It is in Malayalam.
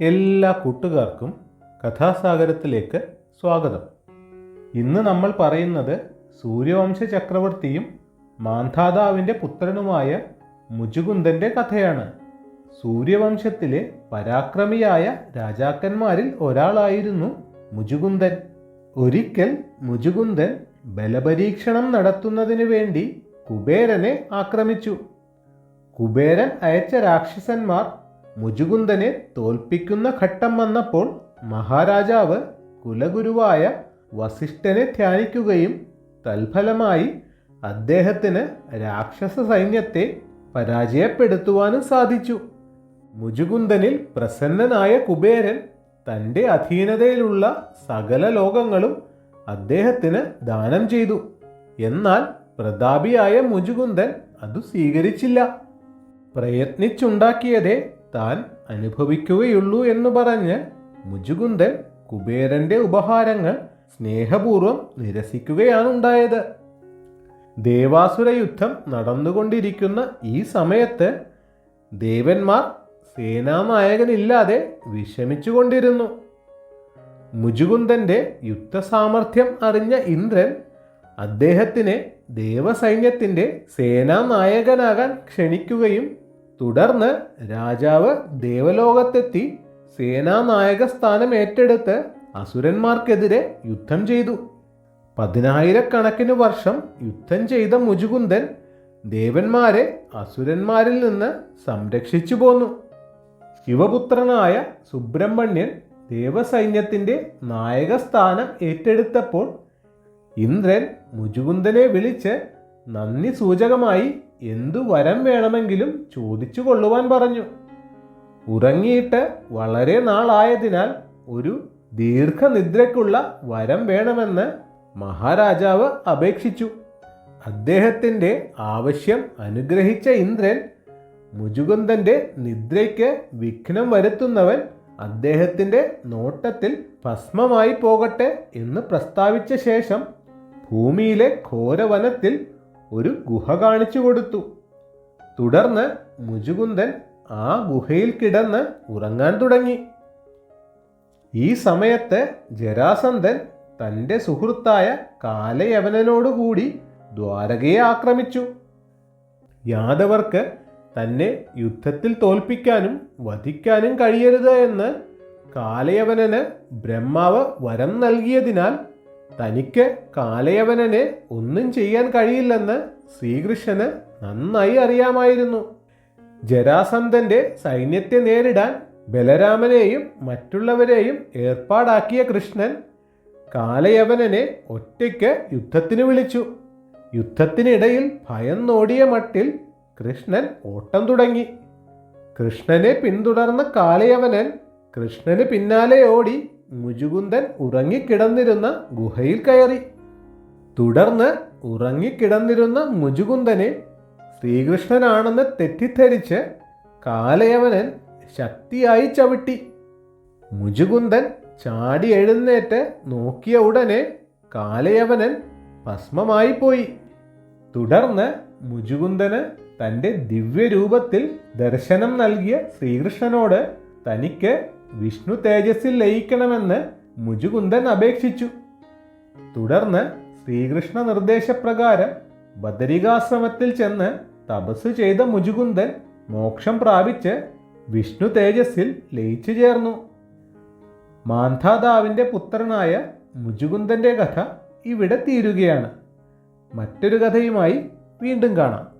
എല്ലാ കൂട്ടുകാർക്കും കഥാസാഗരത്തിലേക്ക് സ്വാഗതം. ഇന്ന് നമ്മൾ പറയുന്നത് സൂര്യവംശ ചക്രവർത്തിയും മാന്ധാതാവിന്റെ പുത്രനുമായ മുജുകുന്ദന്റെ കഥയാണ്. സൂര്യവംശത്തിലെ പരാക്രമിയായ രാജാക്കന്മാരിൽ ഒരാളായിരുന്നു മുജുകുന്ദൻ ഒരിക്കൽ മുജുകുന്ദൻ ബലപരീക്ഷണം നടത്തുന്നതിനു വേണ്ടി കുബേരനെ ആക്രമിച്ചു. കുബേരൻ അയച്ച രാക്ഷസന്മാർ മുജുകുന്ദനെ തോൽപ്പിക്കുന്ന ഘട്ടം വന്നപ്പോൾ മഹാരാജാവ് കുലഗുരുവായ വസിഷ്ഠനെ ധ്യാനിക്കുകയും തൽഫലമായി അദ്ദേഹത്തിന് രാക്ഷസ സൈന്യത്തെ പരാജയപ്പെടുത്തുവാനും സാധിച്ചു. മുജുകുന്ദനിൽ പ്രസന്നനായ കുബേരൻ തന്റെ അധീനതയിലുള്ള സകല ലോകങ്ങളും അദ്ദേഹത്തിന് ദാനം ചെയ്തു. എന്നാൽ പ്രതാപിയായ മുജുകുന്ദൻ അത് സ്വീകരിച്ചില്ല. പ്രയത്നിച്ചുണ്ടാക്കിയതേ താൻ അനുഭവിക്കുകയുള്ളൂ എന്ന് പറഞ്ഞ് മുജുകുന്ദൻ കുബേരന്റെ ഉപഹാരങ്ങൾ സ്നേഹപൂർവം നിരസിക്കുകയാണുണ്ടായത്. ദേവാസുര യുദ്ധം നടന്നുകൊണ്ടിരിക്കുന്ന ഈ സമയത്ത് ദേവന്മാർ സേനാനായകനില്ലാതെ വിഷമിച്ചുകൊണ്ടിരുന്നു. മുജുകുന്ദന്റെ യുദ്ധസാമർഥ്യം അറിഞ്ഞ ഇന്ദ്രൻ അദ്ദേഹത്തിനെ ദേവസൈന്യത്തിന്റെ സേനാനായകനാകാൻ ക്ഷണിക്കുകയും തുടർന്ന് രാജാവ് ദേവലോകത്തെത്തി സേനാനായക സ്ഥാനം ഏറ്റെടുത്ത് അസുരന്മാർക്കെതിരെ യുദ്ധം ചെയ്തു. പതിനായിരക്കണക്കിന് വർഷം യുദ്ധം ചെയ്ത മുജുകുന്ദൻ ദേവന്മാരെ അസുരന്മാരിൽ നിന്ന് സംരക്ഷിച്ചു പോന്നു. യുവപുത്രനായ സുബ്രഹ്മണ്യൻ ദേവസൈന്യത്തിന്റെ നായകസ്ഥാനം ഏറ്റെടുത്തപ്പോൾ ഇന്ദ്രൻ മുജുകുന്ദനെ വിളിച്ച് നന്ദി സൂചകമായി എന്തു വരം വേണമെങ്കിലും ചോദിച്ചു കൊള്ളുവാൻ പറഞ്ഞു. ഉറങ്ങിയിട്ട് വളരെ നാളായതിനാൽ ഒരു ദീർഘനിദ്രയ്ക്കുള്ള വരം വേണമെന്ന് മഹാരാജാവ് അപേക്ഷിച്ചു. അദ്ദേഹത്തിന്റെ ആവശ്യം അനുഗ്രഹിച്ച ഇന്ദ്രൻ മുജുകുന്ദന്റെ നിദ്രയ്ക്ക് വിഘ്നം വരുത്തുന്നവൻ അദ്ദേഹത്തിന്റെ നോട്ടത്തിൽ ഭസ്മമായി പോകട്ടെ എന്ന് പ്രസ്താവിച്ച ശേഷം ഭൂമിയിലെ ഘോരവനത്തിൽ ഒരു ഗുഹ കാണിച്ചു കൊടുത്തു. തുടർന്ന് മുജുകുന്ദൻ ആ ഗുഹയിൽ കിടന്ന് ഉറങ്ങാൻ തുടങ്ങി. ഈ സമയത്ത് ജരാസന്ധൻ തന്റെ സുഹൃത്തായ കാലയവനോടുകൂടി ദ്വാരകയെ ആക്രമിച്ചു. യാദവർക്ക് തന്നെ യുദ്ധത്തിൽ തോൽപ്പിക്കാനും വധിക്കാനും കഴിയരുത് എന്ന് കാലയവനന് ബ്രഹ്മാവ് വരം നൽകിയതിനാൽ തനിക്ക് കാലയവനനെ ഒന്നും ചെയ്യാൻ കഴിയില്ലെന്ന് ശ്രീകൃഷ്ണന് നന്നായി അറിയാമായിരുന്നു. ജരാസന്ധന്റെ സൈന്യത്തെ നേരിടാൻ ബലരാമനെയും മറ്റുള്ളവരെയും ഏർപ്പാടാക്കിയ കൃഷ്ണൻ കാലയവനനെ ഒറ്റയ്ക്ക് യുദ്ധത്തിന് വിളിച്ചു. യുദ്ധത്തിനിടയിൽ ഭയന്നോടിയ മട്ടിൽ കൃഷ്ണൻ ഓട്ടം തുടങ്ങി. കൃഷ്ണനെ പിന്തുടർന്ന കാലയവനൻ കൃഷ്ണന് പിന്നാലെ ഓടി മുജുകുന്ദൻ ഉറങ്ങിക്കിടന്നിരുന്ന ഗുഹയിൽ കയറി. തുടർന്ന് ഉറങ്ങിക്കിടന്നിരുന്ന മുജുകുന്ദനെ ശ്രീകൃഷ്ണനാണെന്ന് തെറ്റിദ്ധരിച്ച് കാലയവനൻ ശക്തിയായി ചവിട്ടി. മുജുകുന്ദൻ ചാടി എഴുന്നേറ്റ് നോക്കിയ ഉടനെ കാലയവനൻ ഭസ്മമായി പോയി. തുടർന്ന് മുജുകുന്ദന് തന്റെ ദിവ്യരൂപത്തിൽ ദർശനം നൽകിയ ശ്രീകൃഷ്ണനോട് തനിക്ക് വിഷ്ണു തേജസ്സിൽ ലയിക്കണമെന്ന് മുജുകുന്ദൻ അപേക്ഷിച്ചു. തുടർന്ന് ശ്രീകൃഷ്ണ നിർദ്ദേശപ്രകാരം ബദരികാശ്രമത്തിൽ ചെന്ന് തപസ് ചെയ്ത മുജുകുന്ദൻ മോക്ഷം പ്രാപിച്ച് വിഷ്ണു തേജസ്സിൽ ലയിച്ചു ചേർന്നു. മാന്ധാതാവിന്റെ പുത്രനായ മുജുകുന്ദന്റെ കഥ ഇവിടെ തീരുകയാണ്. മറ്റൊരു കഥയുമായി വീണ്ടും കാണാം.